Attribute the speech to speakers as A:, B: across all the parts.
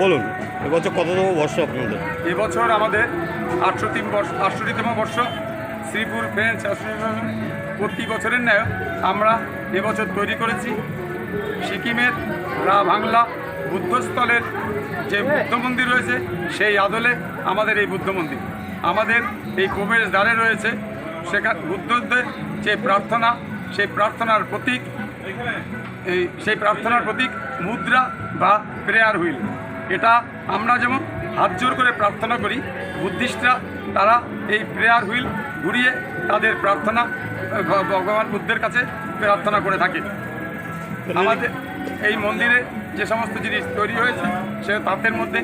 A: বলুন এবছর কততম বর্ষ আপনাদের?
B: এবছর আমাদের আটষট্টি বর্ষ, আটষট্টিতম বর্ষ, শ্রীপুর ফ্রেন্ডস অ্যাসোসিয়েশন প্রতি বছরের ন্যায় আমরা এবছর তৈরি করেছি। সিকিমের রা বাংলা বুদ্ধস্থলের যে বুদ্ধ মন্দির রয়েছে, সেই আদলে আমাদের এই বুদ্ধ মন্দির। আমাদের এই প্রবেশ দ্বারে রয়েছে সেখানে বুদ্ধদের যে প্রার্থনা, সেই প্রার্থনার প্রতীক, এই, সেই প্রার্থনার প্রতীক মুদ্রা বা প্রেয়ার হুইল এটা আমরা যেমন হাত জোর করে প্রার্থনা করি, বুদ্ধিস্টরা তারা এই প্রেয়ার হুইল ঘুরিয়ে তাদের প্রার্থনা ভগবান বুদ্ধের কাছে প্রার্থনা করে থাকে। আমাদের এই মন্দিরে যে সমস্ত জিনিস তৈরি হয়েছে, সে তাদের মধ্যে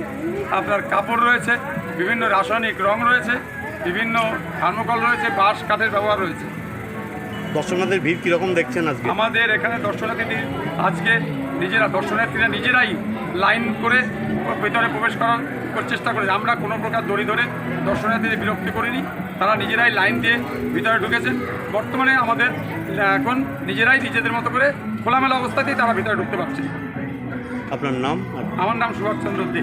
B: আপনার কাপড় রয়েছে, বিভিন্ন রাসায়নিক রং রয়েছে, বিভিন্ন থার্মোকল রয়েছে, বাঁশ, কাঠের ব্যবহার রয়েছে।
A: দর্শনার্থীর ভিড় কীরকম দেখছেন আজকে?
B: আমাদের এখানে দর্শনার্থী আজকে নিজেরা দর্শনার্থীরা নিজেরাই লাইন করে ভেতরে প্রবেশ করার চেষ্টা করেছে আমরা কোনো প্রকার দড়ি ধরে দর্শনার্থীদের বিরক্তি করিনি। তারা নিজেরাই লাইন দিয়ে ভিতরে ঢুকেছেন। বর্তমানে আমাদের এখন নিজেরাই নিজেদের মতো করে খোলামেলা অবস্থাতেই তারা ভিতরে ঢুকতে পারছে।
A: আপনার নাম?
B: আমার নাম সুভাষচন্দ্র দে।